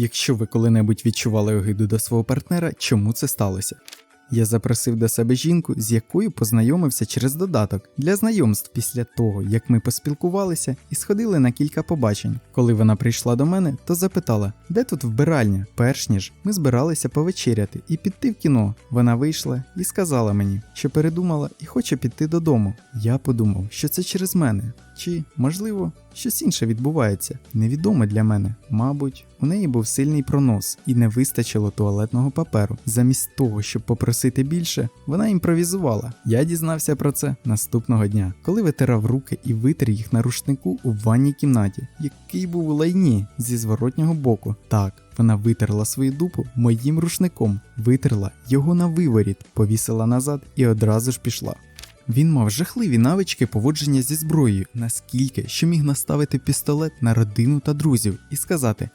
Якщо ви коли-небудь відчували огиду до свого партнера, чому це сталося? Я запросив до себе жінку, з якою познайомився через додаток для знайомств після того, як ми поспілкувалися і сходили на кілька побачень. Коли вона прийшла до мене, то запитала, де тут вбиральня, перш ніж ми збиралися повечеряти і піти в кіно. Вона вийшла і сказала мені, що передумала і хоче піти додому. Я подумав, що це через мене, чи, можливо, щось інше відбувається, невідоме для мене. Мабуть, у неї був сильний пронос і не вистачило туалетного паперу. Замість того, щоб попросити більше, вона імпровізувала. Я дізнався про це наступного дня, коли витирав руки і витер їх на рушнику у ванній кімнаті, який був у лайні зі зворотнього боку. Так. Вона витерла свою дупу моїм рушником, витерла його на виворіт, повісила назад і одразу ж пішла. Він мав жахливі навички поводження зі зброєю, наскільки, що міг наставити пістолет на родину та друзів і сказати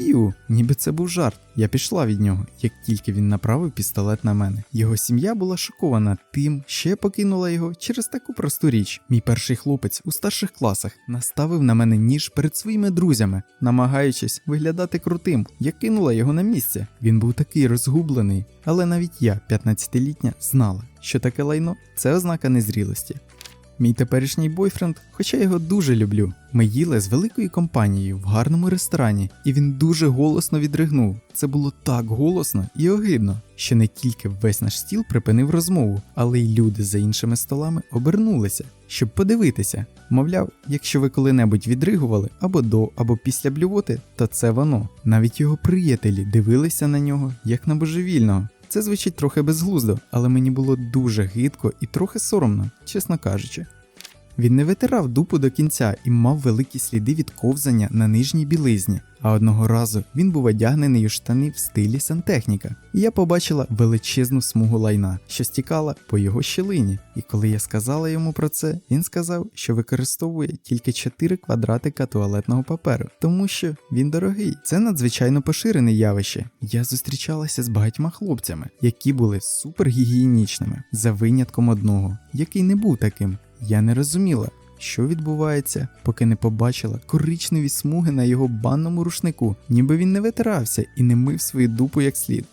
піу-піу, ніби це був жарт. Я пішла від нього, як тільки він направив пістолет на мене. Його сім'я була шокована тим, що покинула його через таку просту річ. Мій перший хлопець у старших класах наставив на мене ніж перед своїми друзями, намагаючись виглядати крутим. Я кинула його на місце. Він був такий розгублений, але навіть я, 15-літня, знала, що таке лайно це ознака незрілості. Мій теперішній бойфренд, хоча його дуже люблю. Ми їли з великою компанією в гарному ресторані, і він дуже голосно відригнув. Це було так голосно і огидно, що не тільки весь наш стіл припинив розмову, але й люди за іншими столами обернулися, щоб подивитися. Мовляв, якщо ви коли-небудь відригували або до, або після блювоти, то це воно. Навіть його приятелі дивилися на нього як на божевільного. Це звучить трохи безглуздо, але мені було дуже гидко і трохи соромно, чесно кажучи. Він не витирав дупу до кінця і мав великі сліди від ковзання на нижній білизні, а одного разу він був одягнений у штани в стилі сантехніка, і я побачила величезну смугу лайна, що стікала по його щілині. І коли я сказала йому про це, він сказав, що використовує тільки 4 квадратика туалетного паперу, тому що він дорогий. Це надзвичайно поширене явище. Я зустрічалася з багатьма хлопцями, які були супергігієнічними, за винятком одного, який не був таким. Я не розуміла, що відбувається, поки не побачила коричневі смуги на його банному рушнику, ніби він не витирався і не мив свою дупу як слід.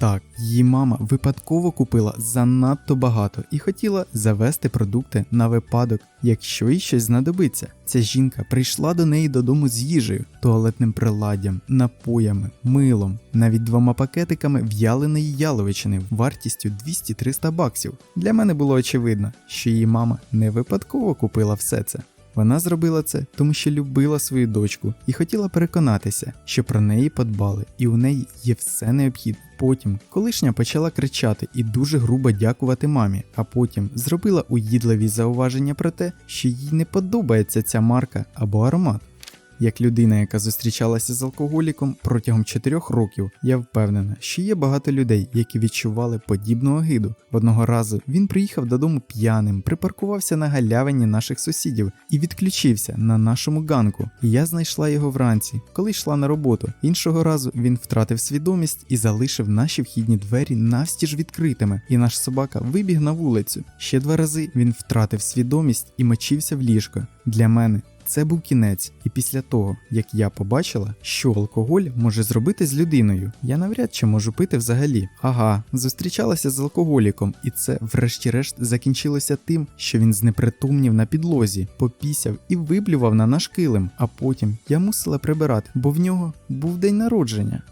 Так, її мама випадково купила занадто багато і хотіла завести продукти на випадок, якщо їй щось знадобиться. Ця жінка прийшла до неї додому з їжею, туалетним приладдям, напоями, милом, навіть двома пакетиками в'яленої яловичини вартістю 200-300 баксів. Для мене було очевидно, що її мама не випадково купила все це. Вона зробила це, тому що любила свою дочку і хотіла переконатися, що про неї подбали, і у неї є все необхідне. Потім колишня почала кричати і дуже грубо дякувати мамі, а потім зробила уїдливі зауваження про те, що їй не подобається ця марка або аромат. Як людина, яка зустрічалася з алкоголіком протягом 4 років, я впевнена, що є багато людей, які відчували подібну огиду. Одного разу він приїхав додому п'яним, припаркувався на галявині наших сусідів і відключився на нашому ганку. Я знайшла його вранці, коли йшла на роботу. Іншого разу він втратив свідомість і залишив наші вхідні двері навстіж відкритими, і наш собака вибіг на вулицю. Ще два рази він втратив свідомість і мочився в ліжко. Для мене це був кінець, і після того, як я побачила, що алкоголь може зробити з людиною, я навряд чи можу пити взагалі. Ага, зустрічалася з алкоголіком, і це, врешті-решт, закінчилося тим, що він знепритомнів на підлозі, попісяв і виблював на наш килим. А потім я мусила прибирати, бо в нього був день народження.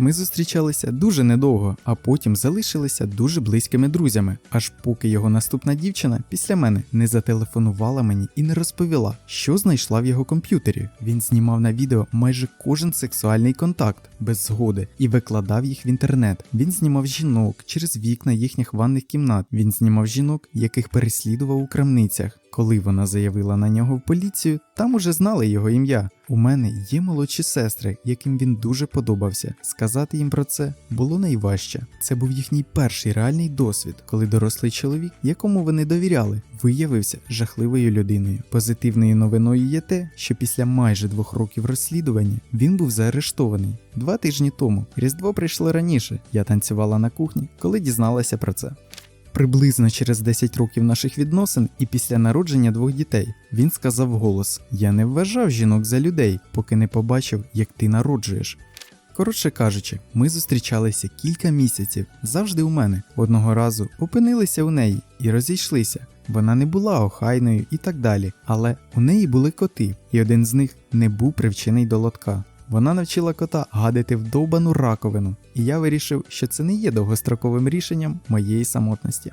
Ми зустрічалися дуже недовго, а потім залишилися дуже близькими друзями, аж поки його наступна дівчина після мене не зателефонувала мені і не розповіла, що знайшла в його комп'ютері. Він знімав на відео майже кожен сексуальний контакт без згоди і викладав їх в інтернет. Він знімав жінок через вікна їхніх ванних кімнат. Він знімав жінок, яких переслідував у крамницях. Коли вона заявила на нього в поліцію, там уже знали його ім'я. У мене є молодші сестри, яким він дуже подобався. Сказати їм про це було найважче. Це був їхній перший реальний досвід, коли дорослий чоловік, якому вони довіряли, виявився жахливою людиною. Позитивною новиною є те, що після майже двох років розслідування він був заарештований два тижні тому. Різдво прийшло раніше. Я танцювала на кухні, коли дізналася про це. Приблизно через 10 років наших відносин і після народження двох дітей він сказав голос: Я не вважав жінок за людей, поки не побачив, як ти народжуєш. Коротше кажучи, ми зустрічалися кілька місяців, завжди у мене. Одного разу опинилися у неї і розійшлися. Вона не була охайною і так далі, але у неї були коти, і один з них не був привчений до лотка. Вона навчила кота гадити в довбану раковину, і я вирішив, що це не є довгостроковим рішенням моєї самотності.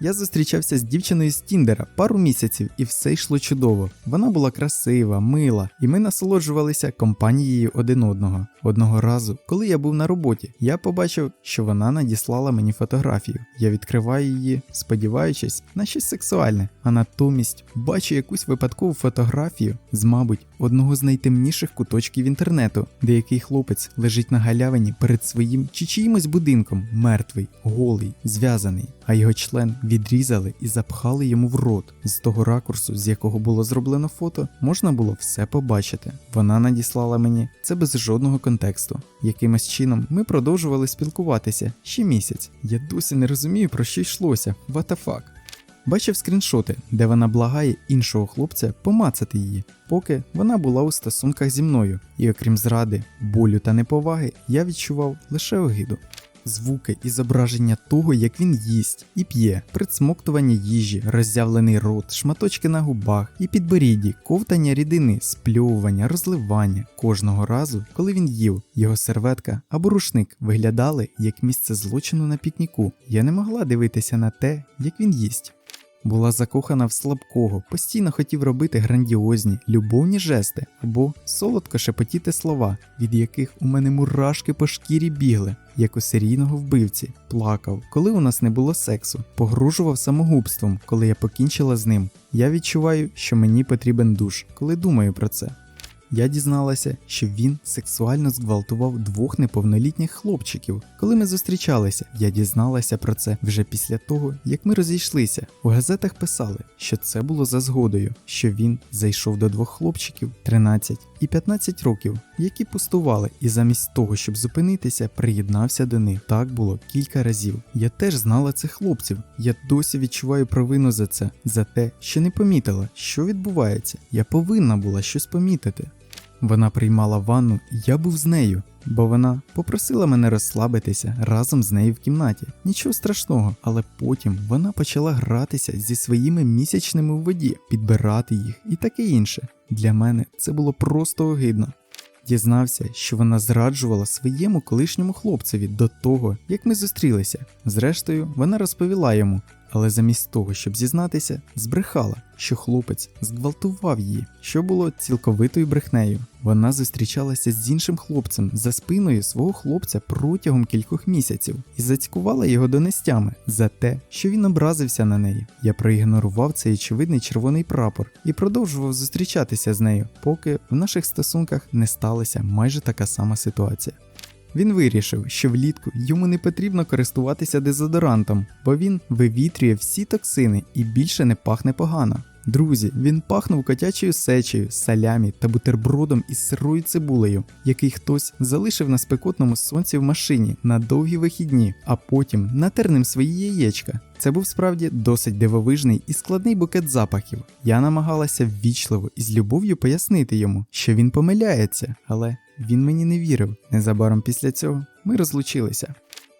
Я зустрічався з дівчиною з Тіндера пару місяців, і все йшло чудово. Вона була красива, мила, і ми насолоджувалися компанією один одного. Одного разу, коли я був на роботі, я побачив, що вона надіслала мені фотографію. Я відкриваю її, сподіваючись на щось сексуальне, а натомість бачу якусь випадкову фотографію з, мабуть, одного з найтемніших куточків інтернету, де який хлопець лежить на галявині перед своїм чи чиїмось будинком, мертвий, голий, зв'язаний, а його член відрізали і запхали йому в рот. З того ракурсу, з якого було зроблено фото, можна було все побачити. Вона надіслала мені це без жодного контексту. Якимось чином ми продовжували спілкуватися ще місяць. Я досі не розумію, про що йшлося. What the fuck? Бачив скріншоти, де вона благає іншого хлопця помацати її, поки вона була у стосунках зі мною, і окрім зради, болю та неповаги, я відчував лише огиду. Звуки і зображення того, як він їсть і п'є, присмоктування їжі, роззявлений рот, шматочки на губах і підборідді, ковтання рідини, спльовування, розливання. Кожного разу, коли він їв, його серветка або рушник виглядали як місце злочину на пікніку. Я не могла дивитися на те, як він їсть. Була закохана в слабкого, постійно хотів робити грандіозні, любовні жести або солодко шепотіти слова, від яких у мене мурашки по шкірі бігли, як у серійного вбивці, плакав, коли у нас не було сексу, погружував самогубством, коли я покінчила з ним. Я відчуваю, що мені потрібен душ, коли думаю про це. Я дізналася, що він сексуально зґвалтував двох неповнолітніх хлопчиків. Коли ми зустрічалися, я дізналася про це вже після того, як ми розійшлися. У газетах писали, що це було за згодою, що він зайшов до двох хлопчиків 13 і 15 років, які пустували, і замість того, щоб зупинитися, приєднався до них. Так було кілька разів. Я теж знала цих хлопців. Я досі відчуваю провину за це, за те, що не помітила, що відбувається. Я повинна була щось помітити. Вона приймала ванну, і я був з нею, бо вона попросила мене розслабитися разом з нею в кімнаті. Нічого страшного, але потім вона почала гратися зі своїми місячними у воді, підбирати їх і таке інше. Для мене це було просто огидно. Дізнався, що вона зраджувала своєму колишньому хлопцеві до того, як ми зустрілися. Зрештою, вона розповіла йому, але замість того, щоб зізнатися, збрехала, що хлопець зґвалтував її, що було цілковитою брехнею. Вона зустрічалася з іншим хлопцем за спиною свого хлопця протягом кількох місяців і зацькувала його донестями за те, що він образився на неї. Я проігнорував цей очевидний червоний прапор і продовжував зустрічатися з нею, поки в наших стосунках не сталася майже така сама ситуація. Він вирішив, що влітку йому не потрібно користуватися дезодорантом, бо він вивітрює всі токсини і більше не пахне погано. Друзі, він пахнув котячою сечею, салямі та бутербродом із сирою цибулею, який хтось залишив на спекотному сонці в машині на довгі вихідні, а потім натер ним свої яєчка. Це був справді досить дивовижний і складний букет запахів. Я намагалася ввічливо і з любов'ю пояснити йому, що він помиляється, але він мені не вірив. Незабаром після цього ми розлучилися.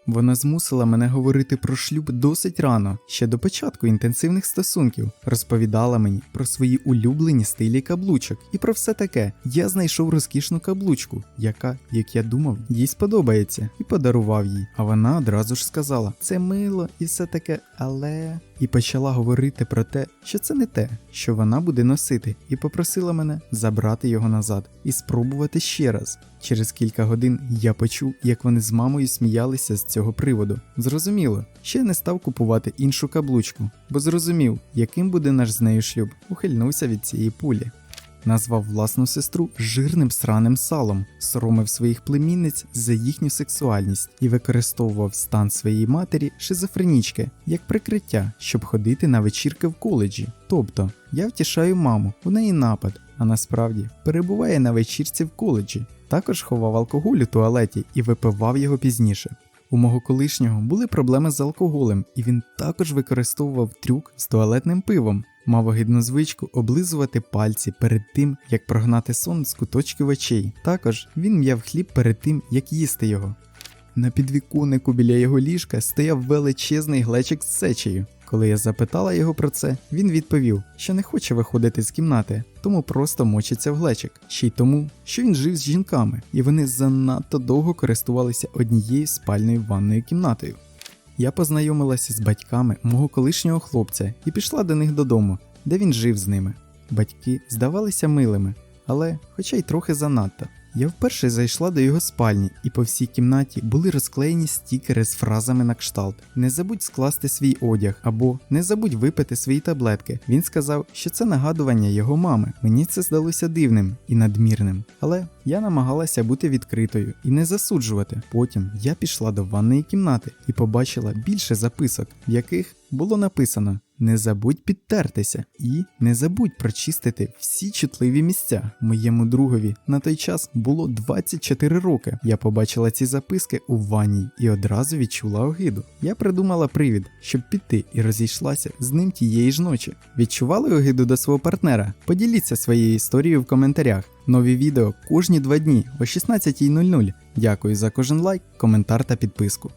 Вона змусила мене говорити про шлюб досить рано, ще до початку інтенсивних стосунків, розповідала мені про свої улюблені стилі каблучок і про все таке. Я знайшов розкішну каблучку, яка, як я думав, їй сподобається, і подарував їй. А вона одразу ж сказала: це мило і все таке, але. І почала говорити про те, що це не те, що вона буде носити, і попросила мене забрати його назад і спробувати ще раз. Через кілька годин я почув, як вони з мамою сміялися з цього приводу. Зрозуміло, ще не став купувати іншу каблучку, бо зрозумів, яким буде наш з нею шлюб, ухильнувся від цієї пулі. Назвав власну сестру жирним сраним салом, соромив своїх племінниць за їхню сексуальність і використовував стан своєї матері шизофренічки як прикриття, щоб ходити на вечірки в коледжі. Тобто, я втішаю маму, у неї напад, а насправді перебуває на вечірці в коледжі. Також ховав алкоголь у туалеті і випивав його пізніше. У мого колишнього були проблеми з алкоголем, і він також використовував трюк з туалетним пивом. Мав огидну звичку облизувати пальці перед тим, як прогнати сон з куточків очей. Також він м'яв хліб перед тим, як їсти його. На підвіконнику біля його ліжка стояв величезний глечик з сечею. Коли я запитала його про це, він відповів, що не хоче виходити з кімнати, тому просто мочиться в глечик. Ще й тому, що він жив з жінками, і вони занадто довго користувалися однією спальною ванною кімнатою. Я познайомилася з батьками мого колишнього хлопця і пішла до них додому, де він жив з ними. Батьки здавалися милими, але, хоча й трохи занадто. Я вперше зайшла до його спальні, і по всій кімнаті були розклеєні стікери з фразами на кшталт: Не забудь скласти свій одяг або не забудь випити свої таблетки. Він сказав, що це нагадування його мами. Мені це здалося дивним і надмірним, але я намагалася бути відкритою і не засуджувати. Потім я пішла до ванної кімнати і побачила більше записок, в яких було написано. Не забудь підтертися і не забудь прочистити всі чутливі місця. Моєму другові на той час було 24 роки. Я побачила ці записки у ванній і одразу відчула огиду. Я придумала привід, щоб піти і розійшлася з ним тієї ж ночі. Відчували огиду до свого партнера? Поділіться своєю історією в коментарях. Нові відео кожні два дні о 16.00. Дякую за кожен лайк, коментар та підписку.